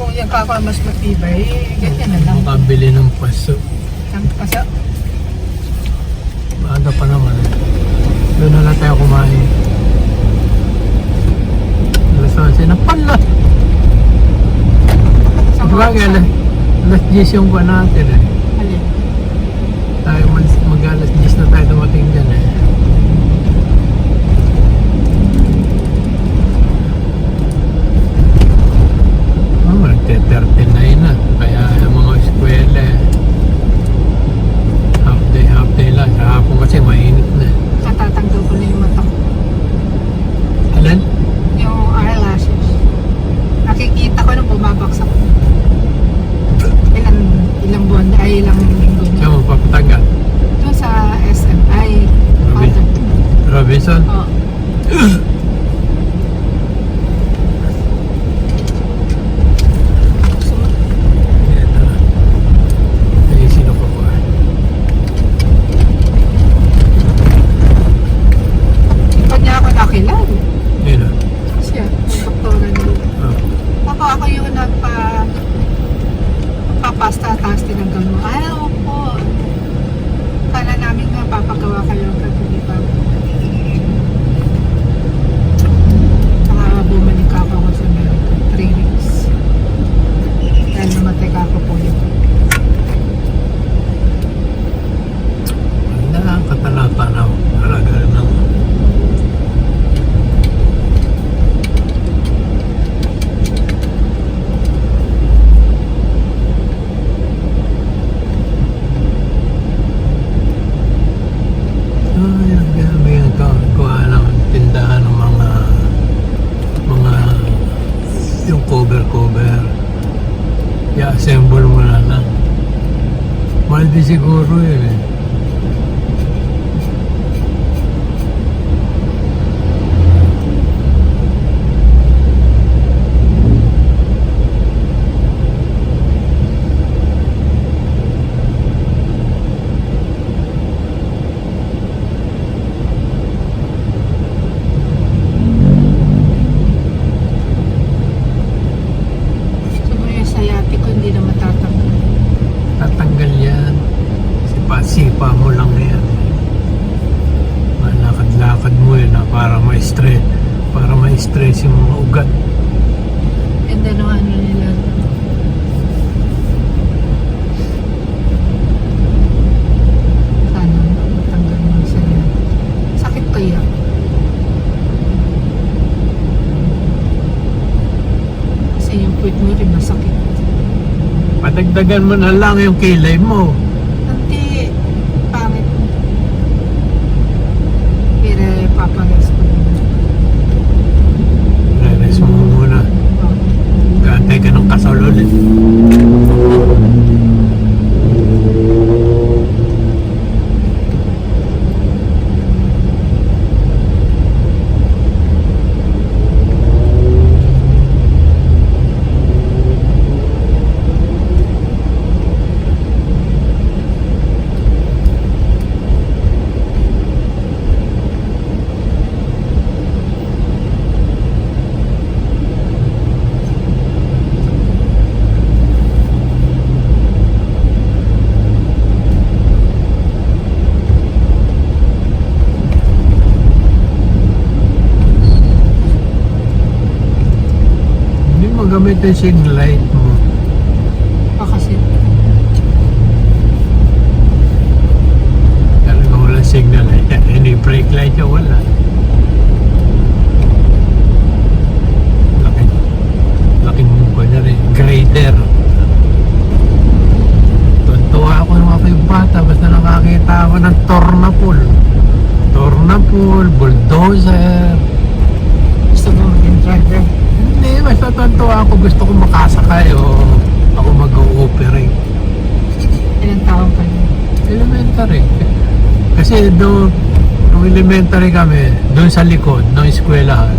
kung yung kako mas matibay, ganyan na lang. Makabili ng paso. Ang paso. Maaga pa naman. Doon na lang tayo kumain. Alas 11 na pala. Sa mga- alas, alas 10 yung buwan natin eh. Alin? Tayo mag, mag 没事 para ma-stress yung mga ugat And then, ano nila. Sana matanggal mo sayati. Sakit kaya? Kasi yung puwit mo rin masakit. padagdagan mo na lang yung kilay mo Hindi, pangit. Pero papagas ko. Re-rest mo muna Gantay ka ng kasal ulit Hindi mo gamit yung signal light mo Pa kasi. Talaga walang signal light Hindi brake light yung wala Laki Laking ko na rin Grader Tuntua ako ng mga kayong bata Basta nakakita ako ng tornapol Tornapol Bulldozer Gusto mo maging driver. Hindi, tuntua ako Gusto ko makasakay o Ako mag-ooperate Ilang taong ka na. Elementary. Kasi doon, nung elementary kami, doon sa likod ng eskwelahan,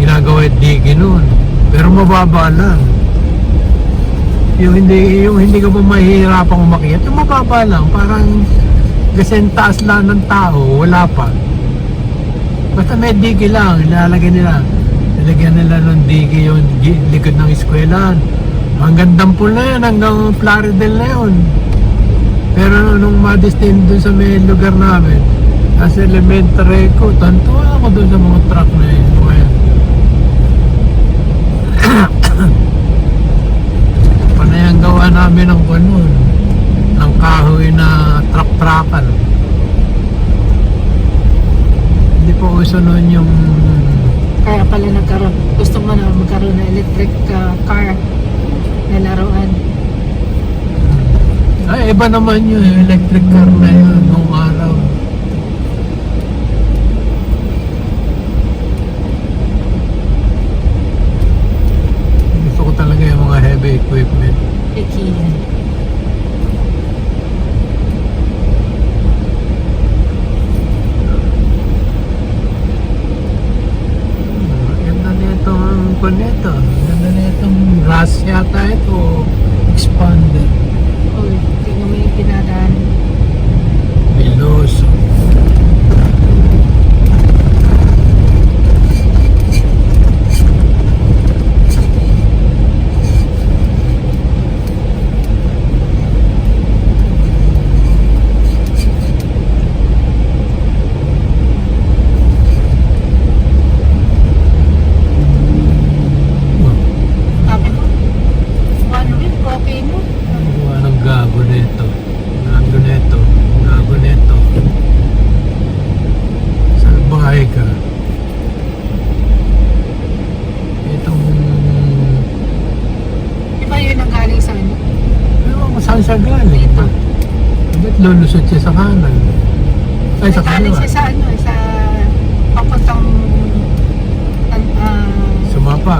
ginagawa yung digi noon. Pero mababa lang. Yung hindi, yung hindi ka pa mahihirapang umakyat, yung mababa lang. Parang kasi ang taas lang ng tao, wala pa. Basta may digi lang, ilalagay nila. Nilagyan nila ng digi yung gi- likod ng eskwelahan. Hanggang Dampol na yan, hanggang Plaridel na yun. Pero nung madestin doon sa may lugar namin, nasa elementary ko, tantuwa ako doon sa mga truck na yun. Mga yan. Panay ang gawa namin ng kanon, ng kahoy na truck-truckan. Hindi po uso noon yung Kaya pala nagkaroon, gusto mo na magkaroon ng electric uh, car na laruan. Ay, iba naman yun, yung electric car na yun, nung araw. Gusto ko talaga yung mga heavy equipment. Ikihan. Ganda nito ang kunito. Ganda nitong RAS yata ito. Expander. Uy, tingnan mo yung pinadaan. Veloso. Sabi mo, ano rin, okay mo. Gawa ng gago nito. Gago nito. Gago nito. Salbahe ka. Itong... Di ba yun ang galing sa ano? Ewan ko saan siya galing. Dito. Ba't lulusot siya sa kanan? Ay, sa galing kaliwa. siya sa ano, sa papuntang an- ah, Sumapa.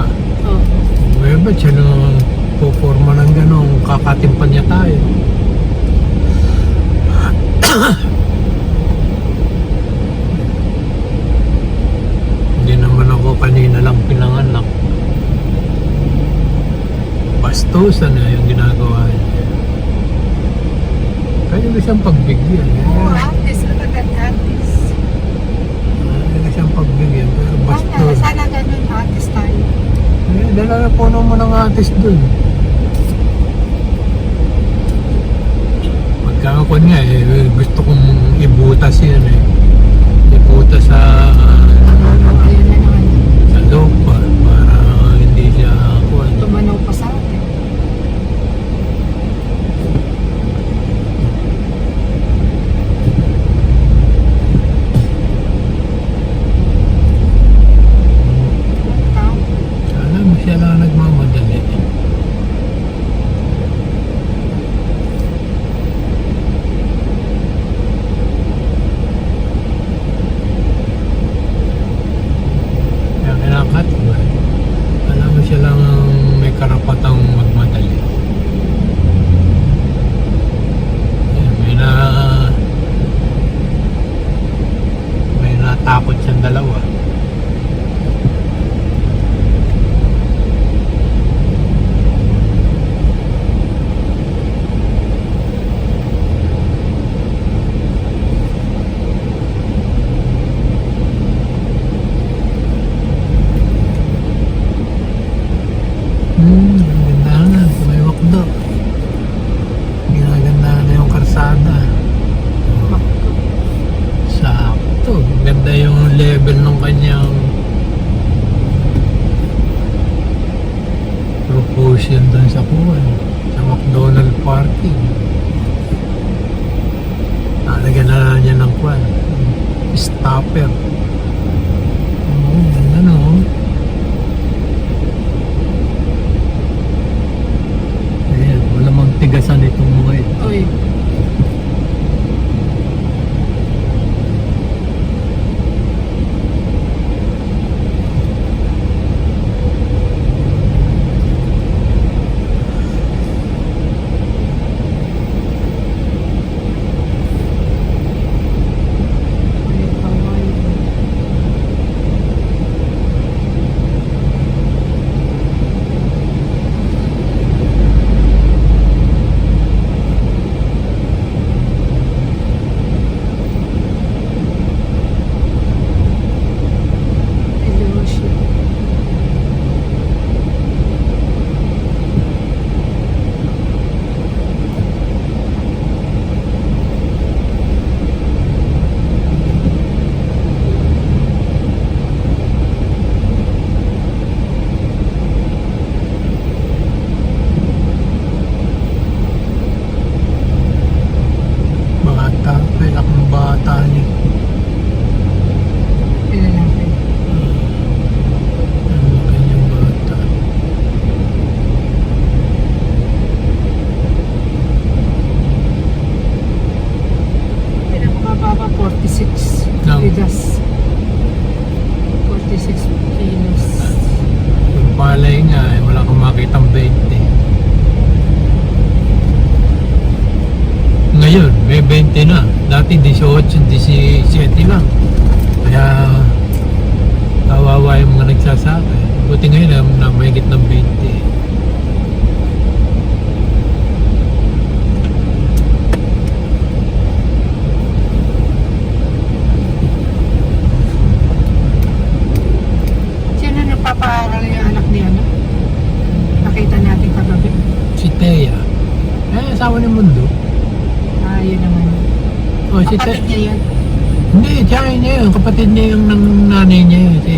oh, Ngayon ba't siya nung puporma ng gano'ng kakatimpan niya tayo? Hindi naman ako kanina lang pinanganak. Bastusan na yung ginagawa niya. Kaya ko siyang pagbigyan. oh, Kaya, artist, look at that artist. kaya ko siyang pagbigyan. Pero Sana, bastos. sana ganun artist tayo. Eh, dala na puno mo ng atis dun. Magkakakon nga eh, gusto kong ibutas yun eh. Ibutas sa, Oh, na naman. sa lupa para hindi siya kuwan. Tumanaw pa sa atin. Tao. Alam mo siya lang nagmamadali. Kaya kinakat ko eh. Alam mo siya lang ang may karapatang magmadali. Yan, may na may natakot siyang dalawa. Hmm, ang ganda na. May wakdo. Ginaganda na yung karsada. Sakto. Ganda yung level ng kanyang proportion doon sa kuwan. Sa McDonald parking. Nalagyan na niya ng kwan. Stopper. Ngayon, may 20 na. Dati 18, 17 lang. Kaya kawawa yung mga nagsasabi. Buti ngayon na, na mahigit ng 20. kapatid niya yun? Hindi, tsaka yun yun. Kapatid niya yung ng nanay niya. Si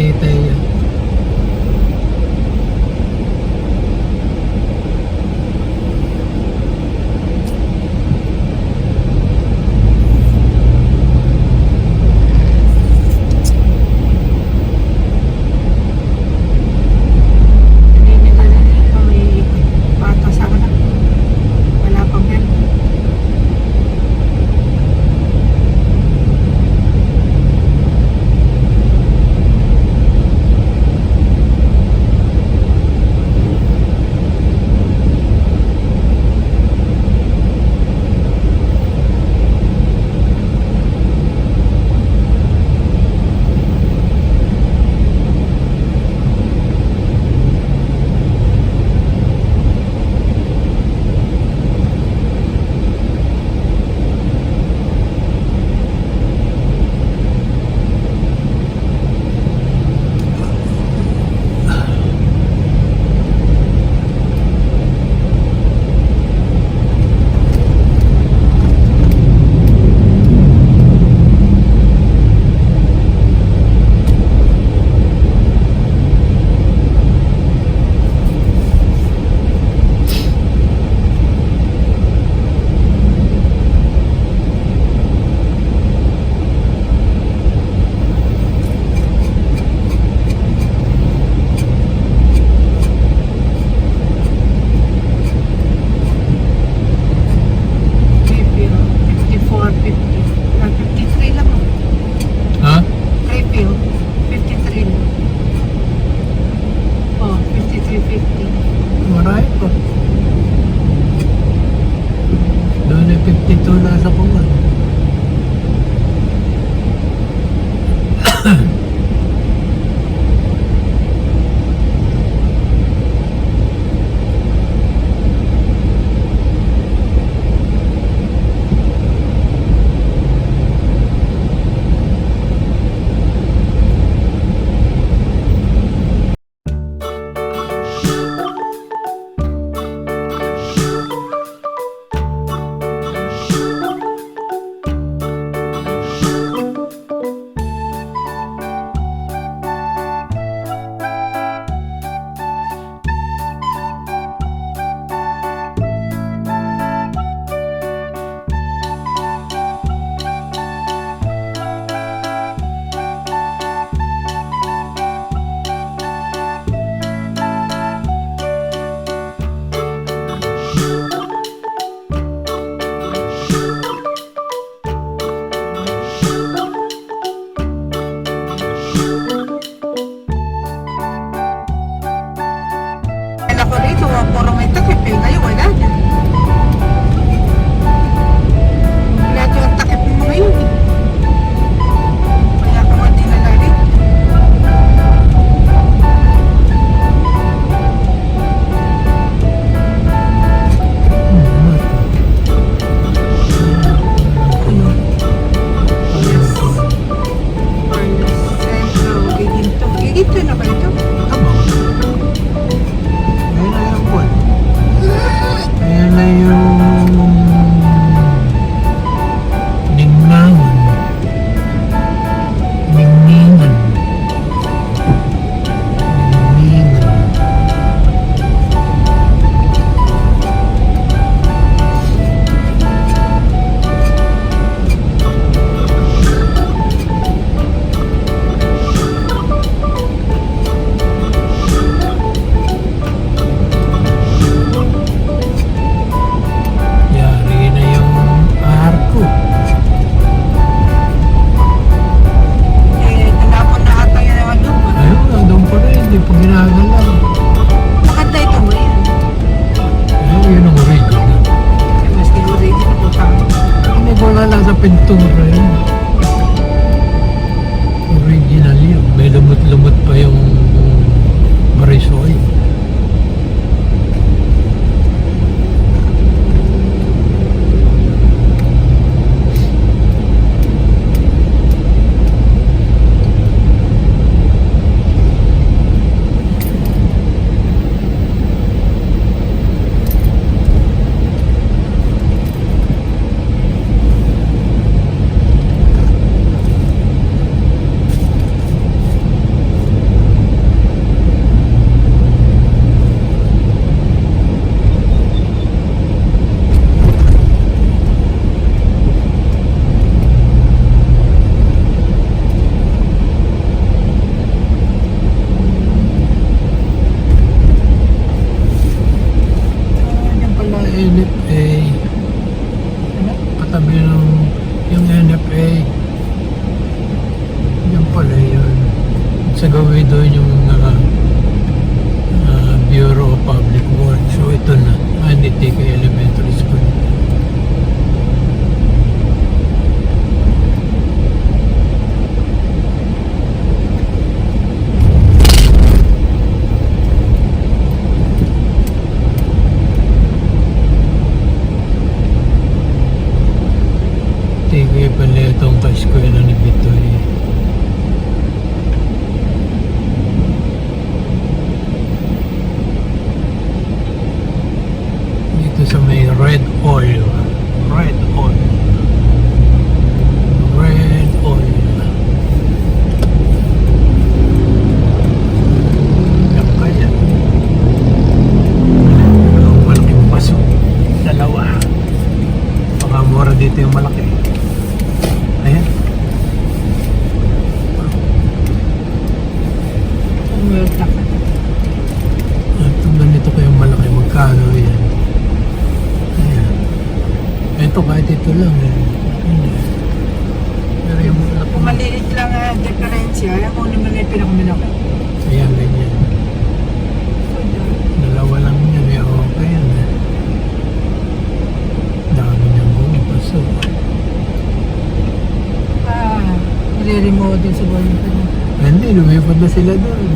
Weird ka. At kung ganito kayong malaki, magkano yan? Ayan. Ito kahit ito lang eh. Pero yung malaki, Kung maliit lang ang diferensya, yung kung naman yung pinakamalaki. ayan ganyan. Dalawa lang yan eh. Okay yan eh. Dami niyang bumapaso. Ah, nire-remodel sa buwan pa niya. Hindi, lumipad na sila doon.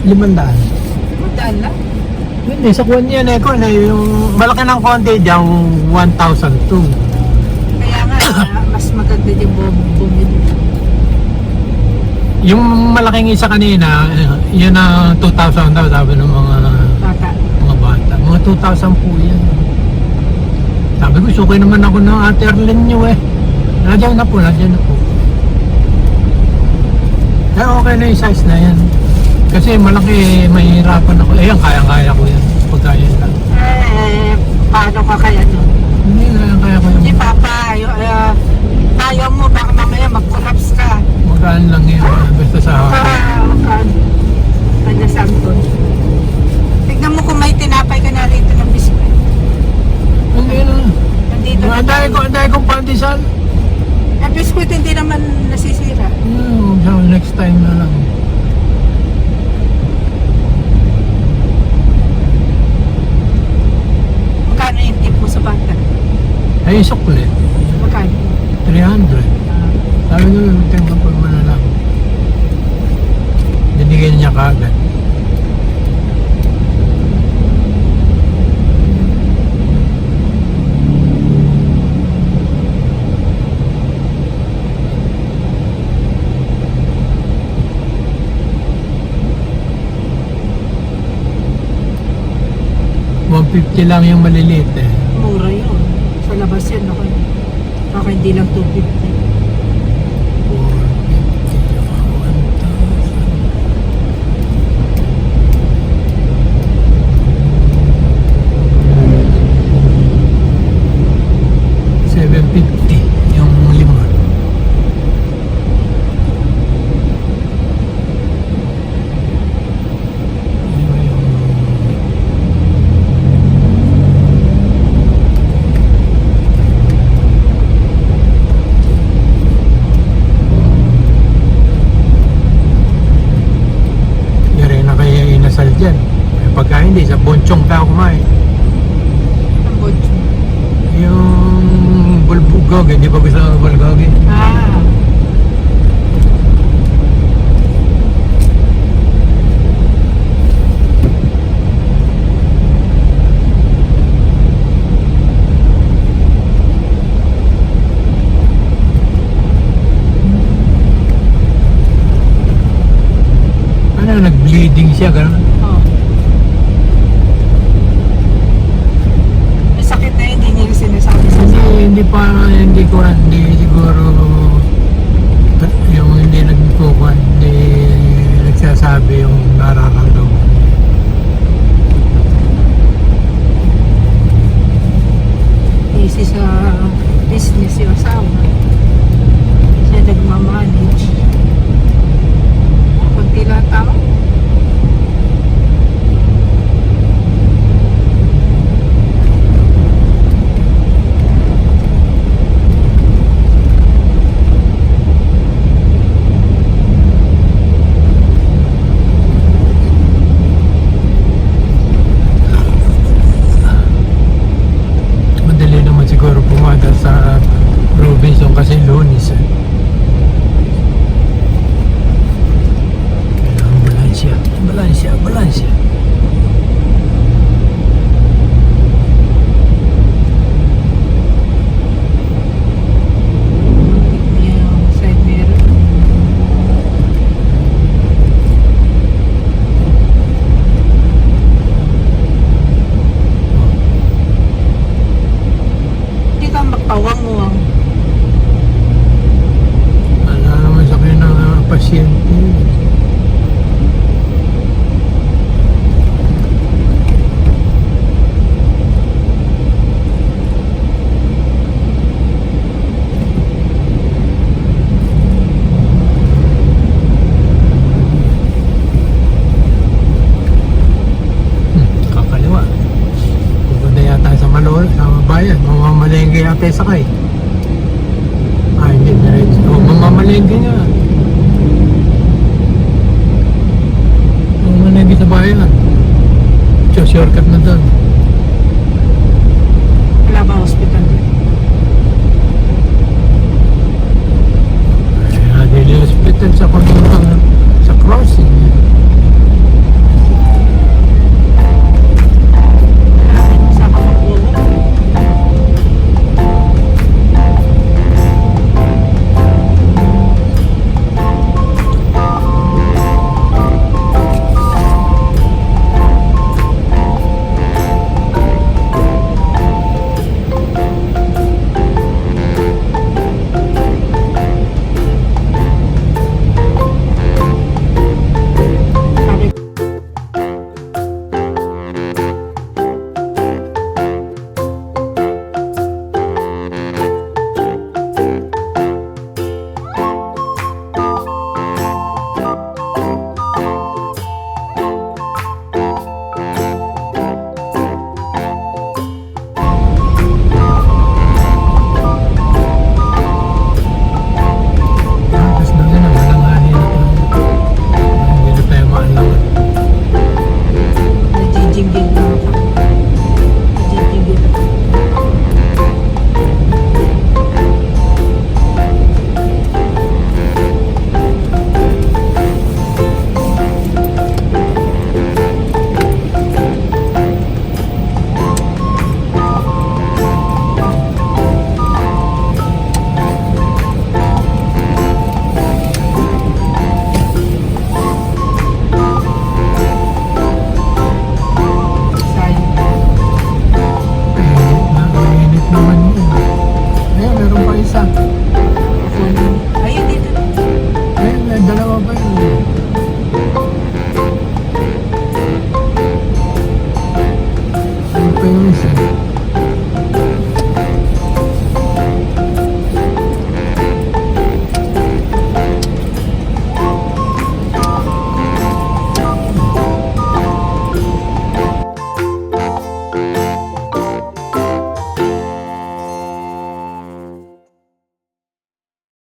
Limandaan. Magdaan lang. Hindi, sa kuwan yan eh. Kung yung malaki ng konti dyan, 1,002. Kaya nga, ah, mas maganda yung bum- bumili. Yung malaking isa kanina, eh, yun ang 2,000 daw sabi ng mga Bata. mga bata. Mga 2,000 po yan. Sabi ko, sukay naman ako ng ate Arlene nyo eh. Nandiyan na po, nandiyan na po. Kaya okay na yung size na yan. Kasi malaki, mahihirapan ako. Eh, yan, kaya-kaya ko yan. Pagka yan lang. Eh, paano ka kaya doon? Hindi, kaya-kaya ko Hindi, yan. Papa, ayaw, ayaw, ayaw mo, baka mamaya mag-collapse ka. Magaan lang yan. Basta sa Ah, kan. Kanya Santon. Tignan mo kung may tinapay ka na rito ng biskuit. Hindi na. Nandito Ang dahil ko, ang dahil kong pandesal. Ang biskuit hindi naman nasisira. Hmm, so next time na lang. Magkano yung tip mo sa bata? Ay, sukli. Magkano? 300. Ah, Sabi ko, tingnan ko mo na lang. Binigyan niya kaagad. $150 lang yung maliliit eh. Yun. Ako. Baka hindi lang 250. 750 yung lima. Lima yung- Yari na kaya inasal dyan. Eh, Pagka hindi, sa bonchong pa ako kumain. Ang botso. Yung bulbugog, hindi pa gusto ng bulbugog eh. Ah. Ano, nag-bleeding siya, gano'n. Oh. May sakit na hindi niya sinasabi sa Hindi, hindi pa, hindi ko, hindi siguro, yung hindi nagkukuhan, hindi nagsasabi yung nararamdaman. busy sa business yung asawa. Siya nagmamanage. Kunti lang tao. Madali naman siguro pumada sa Robinson kasi lunis eh. Ambulansya, ambulansya, ambulansya. Yung side mirror. Hindi ka magpawang-wang. Wala naman sa akin ng uh, pasyente. Hmm, kakaliwa. Pupunta yata sa Malol, sa bayan. Yung sakay. Ah, hindi diretso. Oh, mamamalengke nga. Mamamalengke sa bayan. So, shortcut na doon.